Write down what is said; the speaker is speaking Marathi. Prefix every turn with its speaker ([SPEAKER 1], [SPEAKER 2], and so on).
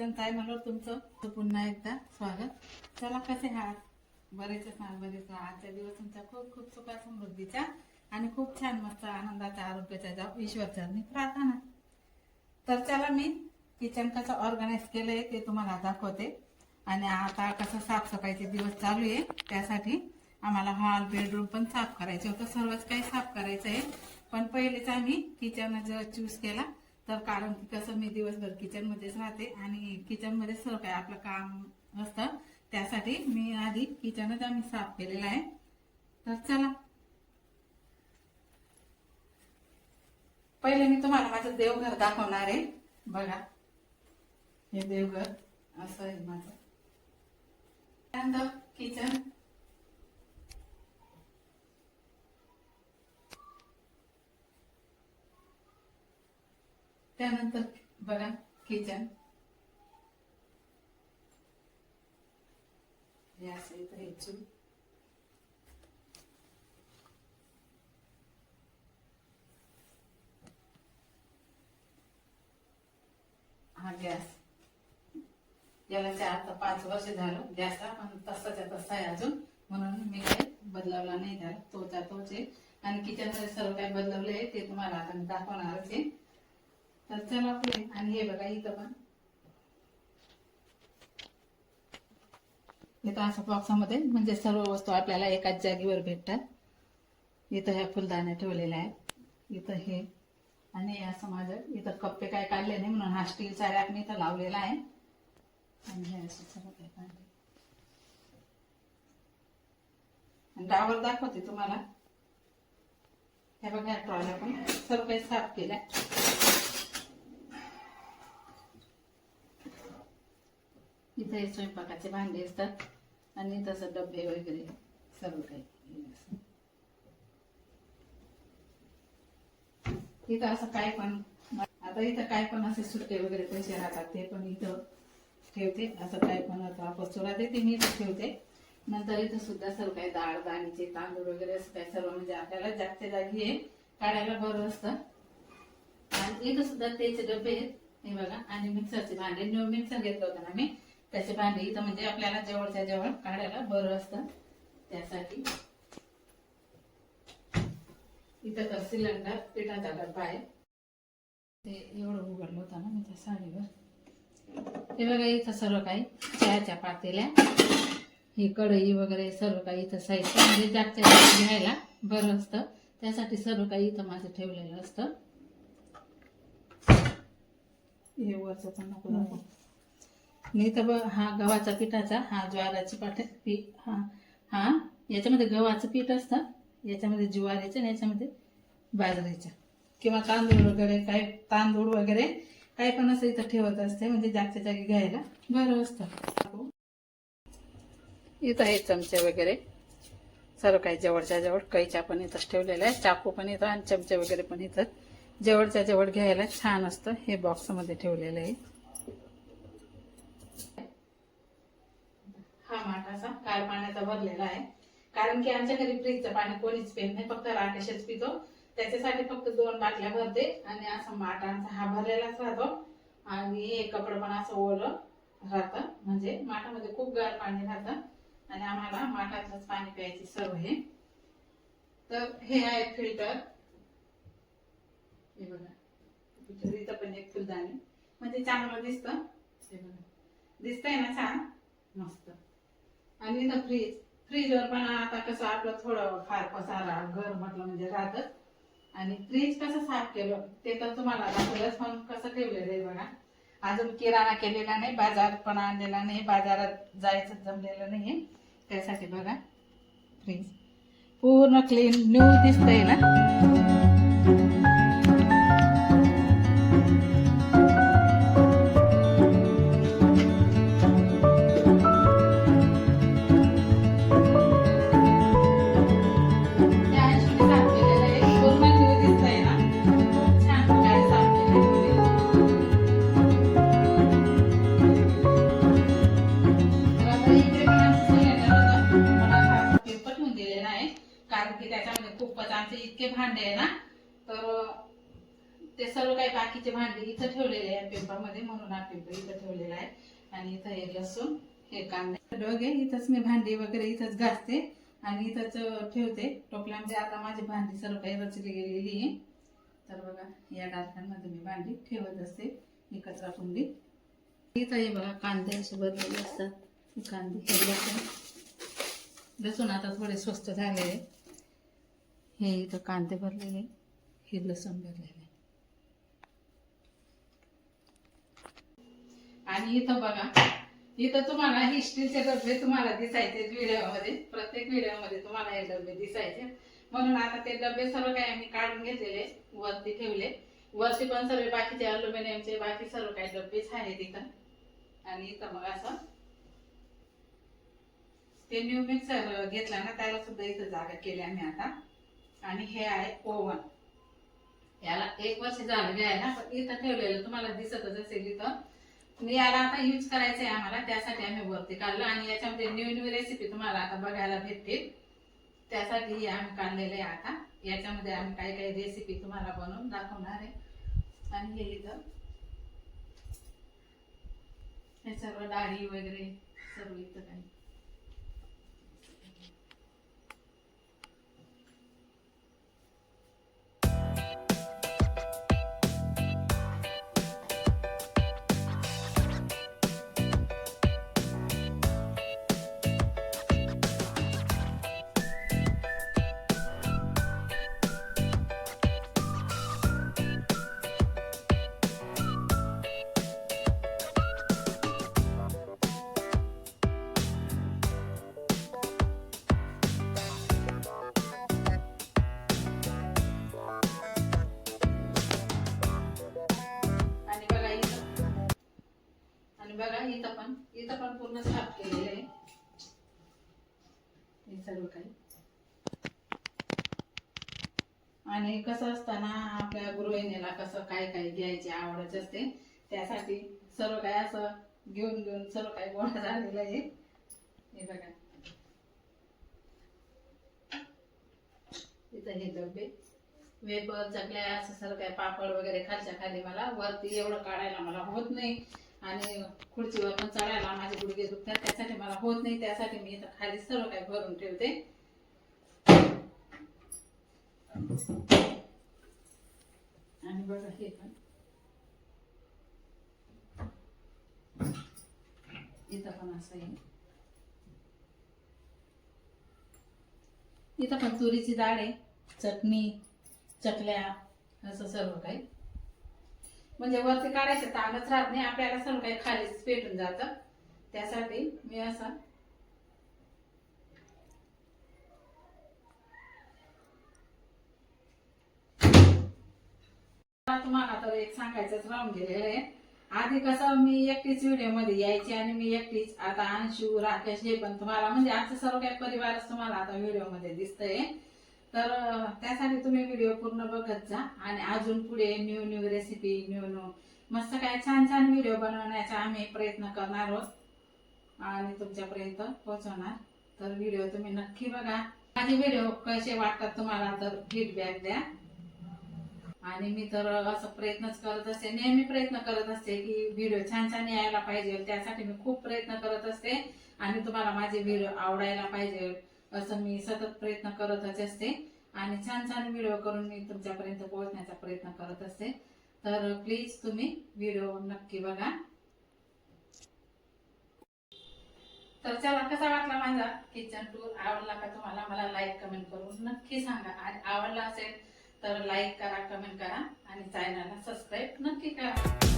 [SPEAKER 1] किचन ताई म्हणून तुमचं. तर पुन्हा एकदा स्वागत. चला कसे आहात? बरेच असणार बरेच आहात. आजचा दिवस तुमचा खूप खूप सुखा समृद्धीचा आणि खूप छान मस्त आनंदाचा आरोग्याचा जाऊ ईश्वर प्रार्थना. तर चला मी किचन कसं ऑर्गनाईज केलंय ते तुम्हाला दाखवते. आणि आता कसं साफसफाईचे दिवस चालू आहे त्यासाठी आम्हाला हॉल बेडरूम पण साफ करायचं होतं. सर्वच काही साफ करायचं आहे. पण पहिलेच आम्ही किचन जर चूज केला तर कारण की कसं मी दिवसभर किचनमध्येच राहते आणि किचनमध्ये सर्व काय आपलं काम असतं. त्यासाठी मी आधी किचनच आम्ही साफ केलेलं आहे. तर चला. पहिले मी तुम्हाला माझं देवघर दाखवणार आहे. बघा. हे देवघर. असं आहे माझं. त्यानंतर किचन त्यानंतर बघा किचन हे हे चूल. हा गॅस. याला चार तर पाच वर्ष झालं. गॅसला पण तसाच्या तसा आहे अजून. म्हणून मी काही बदलावला नाही झाला. तोचा तोच. आहे आणि किचन सर्व काही बदलवले आहे ते तुम्हाला आता मी दाखवणारच आहे. तर चला पुढे. आणि हे बघा इथं पण. इथं असं बॉक्सामध्ये म्हणजे सर्व वस्तू आपल्याला एकाच जागेवर भेटतात. इथं ह्या फुलदाण्या ठेवलेल्या आहेत. इथं हे. आणि असं माझं इथं कप्पे काय काढले नाही म्हणून हा स्टीलचा रॅक मी इथं लावलेला आहे. आणि हे असं सर्व काय काढले. डावर दाखवते तुम्हाला. हे बघा ट्रॉल्या पण सर्व काही साफ केल्या. इथे स्वयंपाकाचे भांडे असतात. आणि तसं डबे वगैरे सर्व काही तिथं असं काय पण आता इथं काय पण असे सुट्टे वगैरे पैसे राहतात ते पण इथं ठेवते. असं काय पण आता पचोरा देते मी इथं ठेवते. नंतर इथं सुद्धा सर्व काही डाळ दाणीचे तांदूळ वगैरे असं काय सर्व म्हणजे आपल्याला जागच्या जागी हे काढायला बरं असतं. आणि इथं सुद्धा त्याचे डबे आहेत हे बघा. आणि मिक्सरचे भांडे न्यू मिक्सर घेतलं होतं ना मी. त्याचे भांडे इथं म्हणजे आपल्याला जवळच्या जवळ काढायला बरं असतं. त्यासाठी इथं तर सिलेंडर पिठाचा डब्बा आहे. ते एवढं उघडलं होतं ना मी त्या साडीवर. हे बघा इथं सर्व काही चहाच्या पातेल्या ही कढई वगैरे सर्व काही इथं साहित्य म्हणजे जागच्या घ्यायला बरं असतं. त्यासाठी सर्व काही इथं माझं ठेवलेलं असतं. हे वरचं पण नको नाही तर बघ हा गव्हाचा पिठाचा हा ज्वाराची पाठ पी हा हा याच्यामध्ये गव्हाचं पीठ असतं याच्यामध्ये ज्वारीचं आणि याच्यामध्ये बाजरीचं. किंवा तांदूळ वगैरे काय तांदूळ वगैरे काय पण असं इथं ठेवत असते म्हणजे जागच्या जागी घ्यायला बरं असतं. इथं हे चमचे वगैरे. सर्व काही जवळच्या जवळ कैच्या पण इथंच ठेवलेल्या आहे चाकू पण इथं आणि चमचे वगैरे पण इथं. जवळच्या जवळ घ्यायला छान असतं हे बॉक्समध्ये ठेवलेलं आहे हा पाय पाण्याचा भरलेला आहे. कारण की आमच्या घरी फ्रीजचं पाणी कोणीच पित नाही फक्त राकेशच पितो. त्याच्यासाठी फक्त दोन बाटल्या भरते आणि असं माठांचा हा भरलेलाच राहतो. आणि हे कपडं पण असं ओलं राहतं. म्हणजे माठामध्ये खूप गार पाणी राहतं. आणि आम्हाला माठातलंच पाणी प्यायची सर्व आहे. तर हे आहे फिल्टर. हे बघा. इथं पण एक फुलदाणी. म्हणजे चांगलं दिसतं. हे बघा. दिसतंय ना छान? मस्त. आणि ना फ्रीज फ्रीजवर पण आता कसं आपलं थोडं फार पसारा घर म्हटलं म्हणजे राहतच. आणि फ्रीज कसं साफ केलं ते तर तुम्हाला दाखवलंच पण कसं ठेवलेलं आहे बघा. अजून किराणा केलेला नाही बाजार पण आणलेला नाही बाजारात जायचं जमलेलं नाही त्यासाठी बघा फ्रीज पूर्ण क्लीन न्यू दिसतंय ना? भांडे आहे ना तर ते सर्व काही बाकीचे भांडे इथं ठेवलेले आहे पिंपामध्ये म्हणून हा पिंप इथं ठेवलेला आहे. आणि इथं हे लसूण हे कांदे. डोगे इथंच मी भांडी वगैरे इथंच घासते आणि इथंच ठेवते. टोपल्यामध्ये आता माझी भांडी सर्व काही रचली गेलेली आहे. तर बघा या डालकांमध्ये मी भांडी ठेवत असते ही कचरा कुंडी इथं हे बघा कांदे असे भरलेले असतात कांदे लसूण. लसूण आता थोडे स्वस्त झालेले. हे इथं कांदे भरलेले हे लसूण भरलेले. आणि इथं बघा इथं तुम्हाला ही स्टीलचे डबे तुम्हाला दिसायचे व्हिडिओमध्ये प्रत्येक व्हिडिओमध्ये तुम्हाला हे डबे दिसायचे. म्हणून आता ते डबे सर्व काही आम्ही काढून घेतलेले वरती ठेवले. वरती पण सर्व बाकीचे अल्युमिनियमचे बाकी सर्व काही डबेच आहेत इथं. आणि इथं मग असं ते न्यू मिक्सर घेतला ना त्याला सुद्धा इथं जागा केली आम्ही आता. आणि हे आहे ओव्हन. याला एक वर्ष झालं घ्यायला पण इथं ठेवलेलं तुम्हाला दिसतच असेल इथं. याला आता यूज करायचं आहे आम्हाला त्यासाठी आम्ही वरती काढलं आणि याच्यामध्ये न्यू न्यू रेसिपी तुम्हाला आता बघायला भेटतील. त्यासाठी आम्ही काढलेले आहे आता. याच्यामध्ये आम्ही काही काही रेसिपी तुम्हाला बनवून दाखवणार आहे. आणि हे इथं. हे सर्व डाळी वगैरे सर्व इथं काही. सर्व काही. आणि कसं असताना आपल्या गृहिणीला कसं काय काय घ्यायची आवडच असते त्यासाठी सर्व काही असं घेऊन घेऊन सर्व काही गोळा झालेलं आहे. हे बघा. इथं हे डबे. वेपर चकल्या असं सर्व काय पापड वगैरे खालच्या खाली मला. वरती एवढं काढायला मला होत नाही. आणि खुर्चीवर पण चढायला माझे गुडघे दुखतात त्यासाठी मला होत नाही त्यासाठी मी इथं खाली सर्व काही भरून ठेवते. आणि बघा हे पण. इथं पण असं आहे. इथं पण तुरीची डाळ आहे चटणी चकल्या असं सर्व काही. म्हणजे वरती काढायचं ताणच राहत नाही. आपल्याला सर्व काही खालीच पेटून जातं. त्यासाठी मी असं तुम्हाला तर एक सांगायचंच राहून गेलेलं आहे. आधी कसं मी एकटीच व्हिडिओमध्ये यायची आणि मी एकटीच आता अंशू राकेश हे पण तुम्हाला म्हणजे आजचं सर्व काही परिवारच तुम्हाला आता व्हिडिओमध्ये दिसतंय. तर त्यासाठी तुम्ही व्हिडिओ पूर्ण बघत जा. आणि अजून पुढे new new recipe new new मस्त काय छान छान व्हिडिओ बनवण्याचा आम्ही प्रयत्न करणार आहोत. आणि तुमच्यापर्यंत पोहोचवणार. तर व्हिडिओ तुम्ही नक्की बघा. माझे व्हिडिओ कसे वाटतात तुम्हाला तर फीडबॅक द्या. आणि मी तर असं प्रयत्नच करत असते. नेहमी प्रयत्न करत असते की व्हिडिओ छान छान यायला पाहिजे. त्यासाठी मी खूप प्रयत्न करत असते. आणि तुम्हाला माझे व्हिडिओ आवडायला पाहिजे. असं मी सतत प्रयत्न करतच असते. आणि छान छान व्हिडिओ करून मी तुमच्यापर्यंत पोहोचण्याचा प्रयत्न करत असते. तर प्लीज तुम्ही व्हिडिओ नक्की बघा. तर चला कसा वाटला माझा किचन टूर आवडला का तुम्हाला? मला लाईक कमेंट करून नक्की सांगा. आणि आवडला असेल तर लाईक करा कमेंट करा. आणि चॅनलला सबस्क्राईब नक्की करा.